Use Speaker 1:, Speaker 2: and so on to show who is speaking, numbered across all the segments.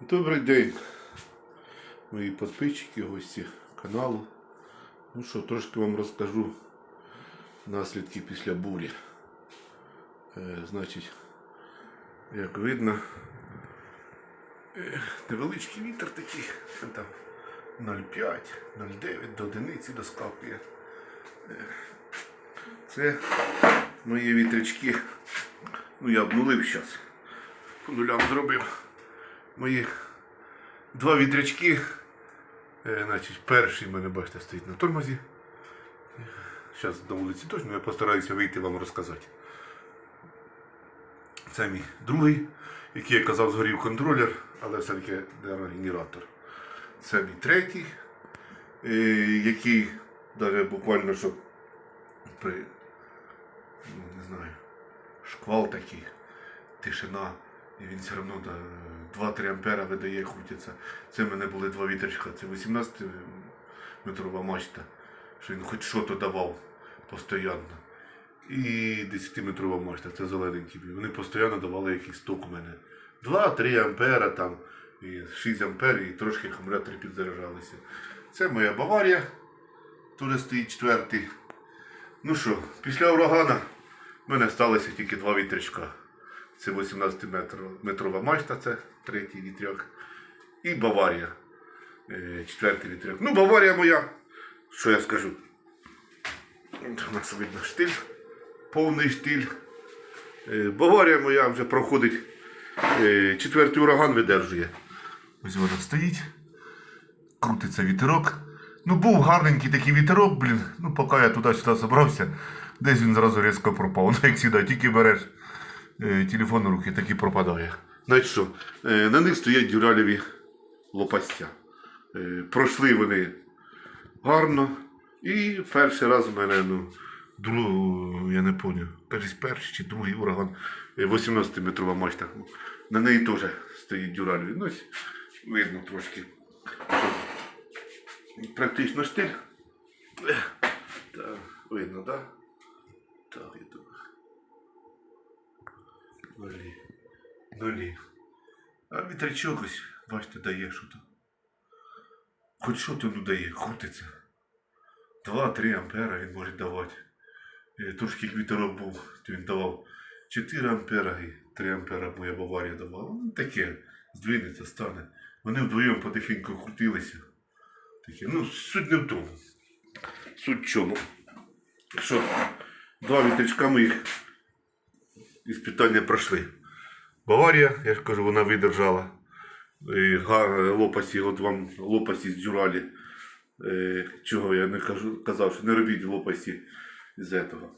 Speaker 1: Добрий день, мої підписчики, гості каналу. Ну що, трошки вам розкажу наслідки після бурі. Е, значить, як видно, е, невеличкий вітер такий, там 0,5, 0,9 до одиниці доскакує. Е, Це мої вітрячки. Ну я обнулив зараз. По нулям зробив мої два вітрячки. Е, значить, перший в мене, бачите, стоїть на тормозі. Зараз на вулиці точно, я постараюся вийти вам розказати. Це мій другий, який я казав, згорів контролер, але все-таки генератор. Це мій третій, е, який навіть буквально що при ну, не знаю, шквал такий, тишина, і він все одно 2-3 ампера видає, крутиться. Це в мене були два вітрячка, це 18 метрова мачта, що він хоч що то давав постійно. І 10-метрова мачта, це зелененькі. Вони постійно давали якийсь ток у мене. 2-3 ампера там, і 6 ампер, і трошки акумулятори підзаряджалися. Це моя Баварія, тут стоїть четвертий. Ну що, після урагана в мене сталося тільки два вітрячка. Це 18 метрова мачта, це третій вітряк. І Баварія. е, Четвертий вітряк. Ну, Баварія моя. Що я скажу? У нас видно штиль, повний штиль. Е, Баварія моя вже проходить. е, Четвертий ураган видержує. Ось вона стоїть. Крутиться вітерок. Ну, був гарненький такий вітерок, блін. Ну, поки я туди-сюди забрався, десь він зразу різко пропав. Ну, як завжди, тільки береш телефон у руки, так і пропадає. Знаєте що, е, на них стоять дюралєві лопастя. Е, пройшли вони гарно. І перший раз в мене, ну, друг, я не пам'ятаю, перший, чи другий ураган, 18-метрова мачта. На неї теж стоїть дюралєві. Ну, видно трошки. Практично штиль. Так, видно, так? Да? Так, я думаю. Нулі. А вітрячок ось, бачите, дає що то. Хоч що то дає, крутиться. 2-3 ампера він може давати. Е, Трошки як вітерок був, то він давав 4 ампера і 3 ампера моя Баварія давала. Ну таке, здвинеться, стане. Вони вдвоєм потихеньку крутилися. Таке. Ну, суть не в тому. Суть в чому. Що, два вітрячка моїх іспитання пройшли. Баварія, я ж кажу, вона видержала. І га- от вам лопасті з дюралі. Е, чого я не кажу, казав, що не робіть лопасті з этого.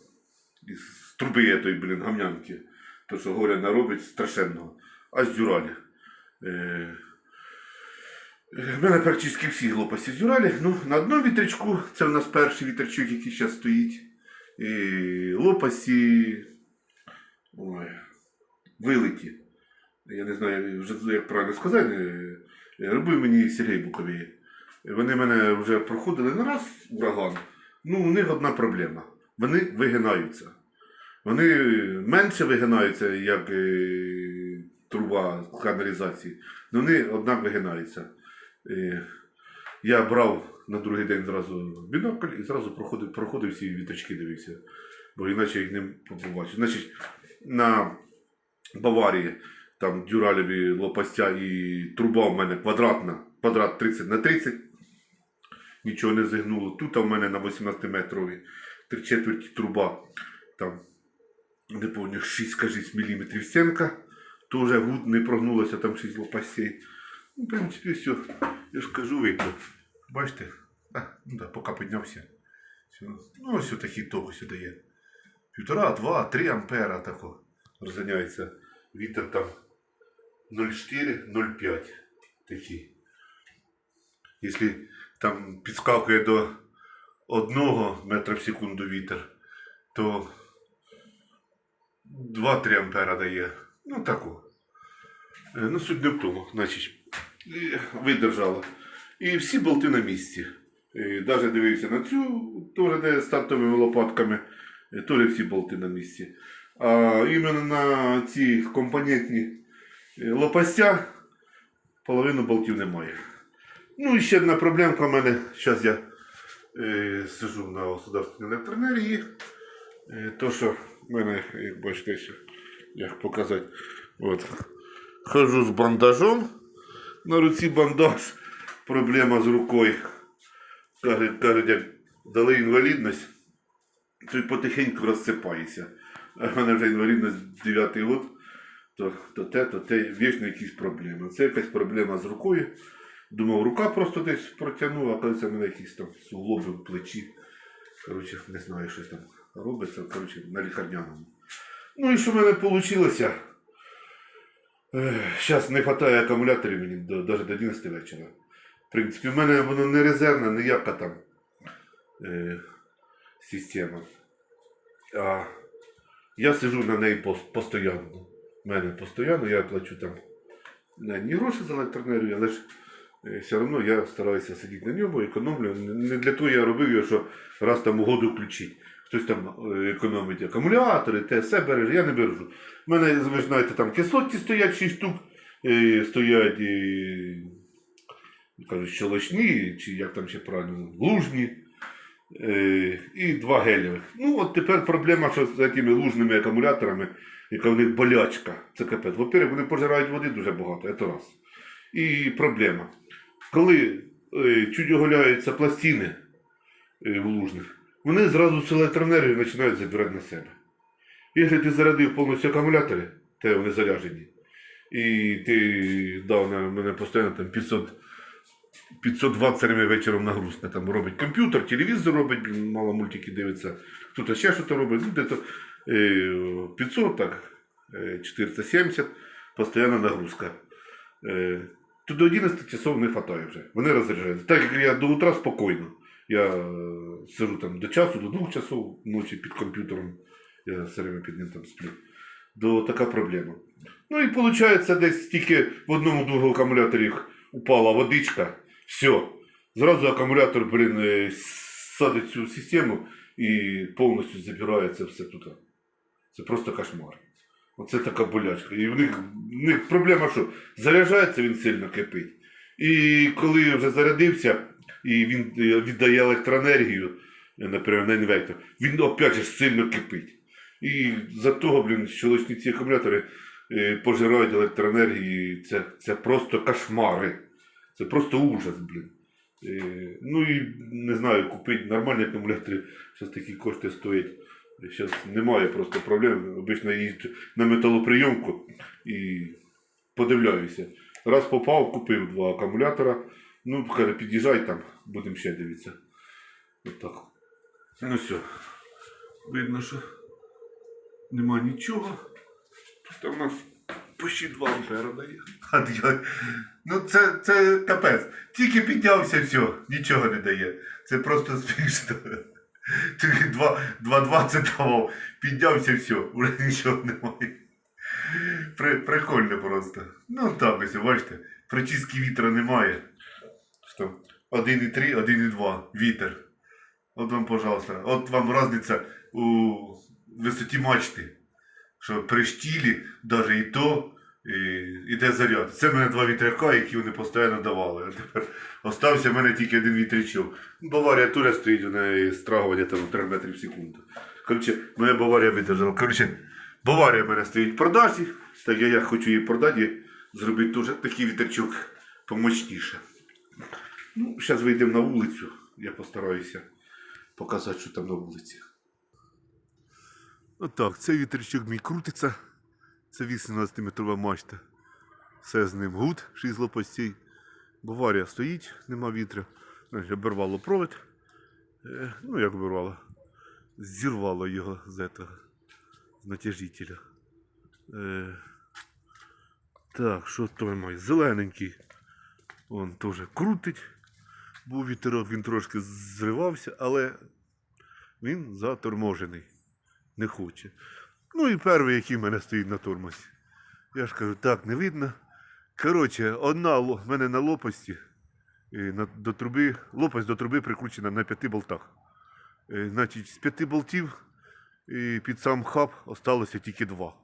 Speaker 1: Із труби тої, блін, гамнянки. То, що горя наробить страшенного. А з дюралі. Е, в мене практично всі лопасті з дюралі. Ну, на одному вітрячку, це в нас перший вітрячок, який зараз стоїть. І лопасті ой, вилиті. Я не знаю, вже як правильно сказати. Робив мені Сергій Буковій. Вони мене вже проходили не раз ураган. Ну, у них одна проблема. Вони вигинаються. Вони менше вигинаються, як е, труба каналізації. але вони однак вигинаються. Е, я брав на другий день зразу бінокль і зразу проходив, проходив всі вітрячки, дивився. Бо іначе їх не побачив. Значить, на Баварії там дюралеві лопастя і труба в мене квадратна, квадрат 30 на 30. Нічого не зігнуло. Тут у мене на 18 метрові 3 четверті труба. Там, не пам'ятаю, 6 мм стінка. Теж гуд не прогнулося, там 6 лопастей. Ну, в принципі, все. Я ж кажу, видно. Бачите? А, ну да, поки піднявся. Все. Ну, ось такий ток сюди є. Півтора, два, три ампера тако розганяється. Вітер там 0,4-0,5 такий. Якщо там підскакує до 1 метра в секунду вітер, то 2-3 ампера дає. Ну таку. Е, Ну, суть не в тому. Значить, видержала. І всі болти на місці. Навіть дивився на цю, теж де стартовими лопатками, е, теж всі болти на місці. А іменно на ці компонентні е, лопастя половину болтів немає. Ну і ще одна проблемка в мене. Зараз я е, сижу на государственній електроенергії. Е, то, що в мене, як бачите, як показати, от, хожу з бандажом. На руці бандаж, проблема з рукою. Кажуть, кажуть, як дали інвалідність, то потихеньку розсипається. А в мене вже інвалідність 9 год, то, то те, то те, вічно якісь проблеми. Це якась проблема з рукою. Думав, рука просто десь протягнула, а кажеться, в мене якісь там суглоби в плечі. Коротше, не знаю, щось там робиться, коротше, на лікарняному. Ну і що в мене вийшло? Зараз не вистачає акумуляторів мені до, до 11 вечора. В принципі, в мене воно не резервна, ніяка там е, система. А я сижу на неї постійно. У мене постійно, я плачу там не, гроші за електроенергію, але ж е, все одно я стараюся сидіти на ньому, економлю. Не для того я робив його, що раз там угоду включить. Хтось там е, економить акумулятори, те все береже, я не бережу. У мене, ви знаєте, там кислотні стоять 6 штук, е, стоять і, кажуть, щелочні, чи як там ще правильно, лужні. Е, і два гелєвих. Ну, от тепер проблема, що з цими лужними акумуляторами, яка в них болячка. Це капець. Во-первых, вони пожирають води дуже багато, це раз. І проблема. Коли е, чуть оголяються пластини е, в лужних, вони зразу з електроенергії починають забирати на себе. Якщо ти зарядив повністю акумулятори, те вони заряджені, і ти дав на мене постійно там 500 520 все время вечором нагрузка. Там робить комп'ютер, телевізор робить, мало мультики дивиться, хтось ще щось робить. Ну, е, 500, так, е, 470, постійна нагрузка. Е, то до 11 часов не вистачає вже. Вони розряджаються. Так як я до утра спокійно. Я е, сижу там до часу, до двох часов ночі під комп'ютером. Я все время під ним там сплю. До така проблема. Ну і виходить, десь тільки в одному другому акумуляторі упала водичка. Все. Зразу акумулятор, блин, е, садить цю систему і повністю забирає це все туди. Це просто кошмар. Оце така болячка. І в них, в них проблема, що заряджається він сильно кипить. І коли вже зарядився, і він е, віддає електроенергію, е, наприклад, на інвертор, він опять же сильно кипить. І за того, блін, щелочні ці акумулятори пожирають електроенергії. Це, це просто кошмари. Це просто ужас, блін. Е, ну і не знаю, купити нормальні акумулятори, зараз такі кошти стоять. Зараз немає просто проблем. Обично їжджу на металоприйомку і подивляюся. Раз попав, купив два акумулятора. Ну, каже, під'їжджай там, будемо ще дивитися. Отак. Ну все. Видно, що нема нічого. Тут у нас почти 2 ампера дає. Ну це, це капець. Тільки піднявся, все, нічого не дає. Це просто смішно. Тільки 2 2,20 давав, піднявся, все, вже нічого немає. При, прикольно просто. Ну так ось, бачите, причистки вітра немає. Що 1,3, 1,2 вітер. От вам, пожалуйста, от вам різниця у висоті мачти. Що при штілі, навіть і то, іде заряд. Це в мене два вітряка, які вони постійно давали. А тепер остався в мене тільки один вітрячок. Баварія теж стоїть, у неї страгування там 3 метрів в секунду. Коротше, моя Баварія видержала. Коротше, Баварія в мене стоїть в продажі, так я, я хочу її продати зробити теж такий вітрячок помощніше. Ну, зараз вийдемо на вулицю, я постараюся показати, що там на вулиці. Отак, цей вітрячок мій крутиться. Це 18-метрова мачта. Все з ним гуд, 6 лопастей. Баварія стоїть, нема вітря. Обірвало провід. Е, ну, як обірвало. Зірвало його з этого, з натяжителя. Е, так, що той мой? Зелененький. Он теж крутить. Був вітерок, він трошки зривався, але він заторможений. Не хоче. Ну і перший, який в мене стоїть на тормозі. Я ж кажу, так, не видно. Коротше, одна в мене на лопасті е, на, до труби, лопасть до труби прикручена на п'яти болтах. Е, Значить, з п'яти болтів е, під сам хаб осталося тільки два.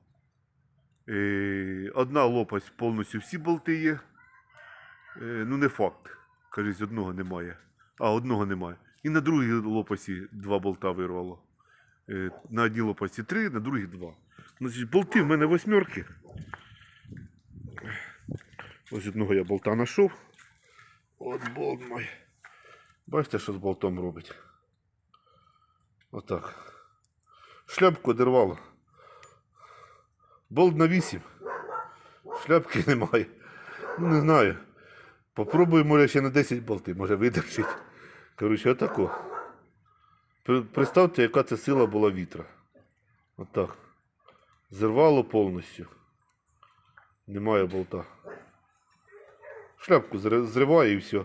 Speaker 1: Е, Одна лопасть повністю всі болти є. Е, ну не факт. Кажись, одного немає. А, одного немає. І на другій лопасті два болта вирвало. Е, на одній лопасті три, на другій два. Значить, болти в мене восьмерки. Ось одного я болта знайшов. От болт мой. Бачите, що з болтом робить. Отак. Шляпку одервало. Болт на 8. Шляпки немає. Ну не знаю. Попробую, ще на 10 болти, може видержить. Коротше, отако. Представте, яка це сила була вітра. Отак. Зірвало повністю. Немає болта. Шляпку зриває і все.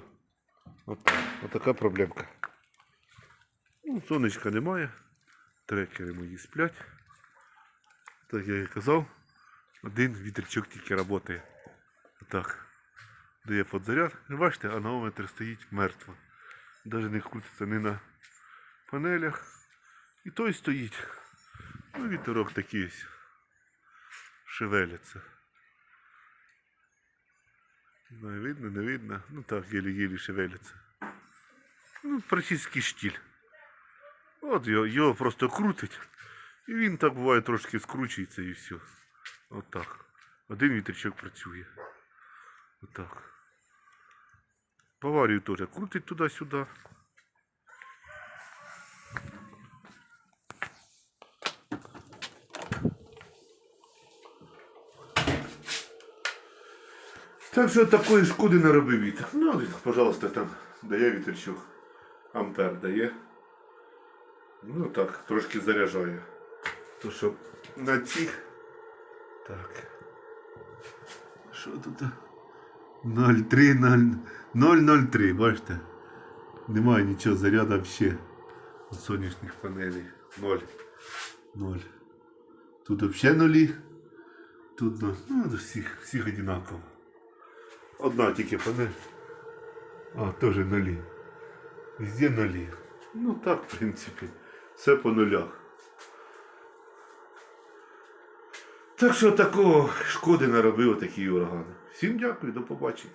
Speaker 1: От, отака проблемка. Ну, сонечка немає. Трекери мої сплять. Так я і казав. Один вітрячок тільки працює. Отак. Дає подзаряд. І бачите, анаометр стоїть мертво. Навіть не крутиться ні на панелях. І той стоїть. Ну, вітерок такий ось. Шевеляться. Видно, не видно. Ну так, єлі-єлі шевеляться. Ну, практично штіль. От його, його просто крутить. І він так буває трошки скручується і все. От так. Один вітрячок працює. Отак. Баварію теж крутить туди-сюди. Так що такої шкоди не робив вітер. Ну, пожалуйста, там дає вітерчук. Ампер дає. Ну так, трошки заряджає. То що на цих. Так. Що тут? 0,3, 0,03, бачите? Немає нічого заряду взагалі. От сонячних панелей. 0. 0. Тут взагалі нулі. Тут ну, ну, до всіх, всіх одинаково. Одна тільки панель. А, теж нулі. Везде нулі. Ну так, в принципі. Все по нулях. Так що такого шкоди наробив такий ураган. Всім дякую, до побачення.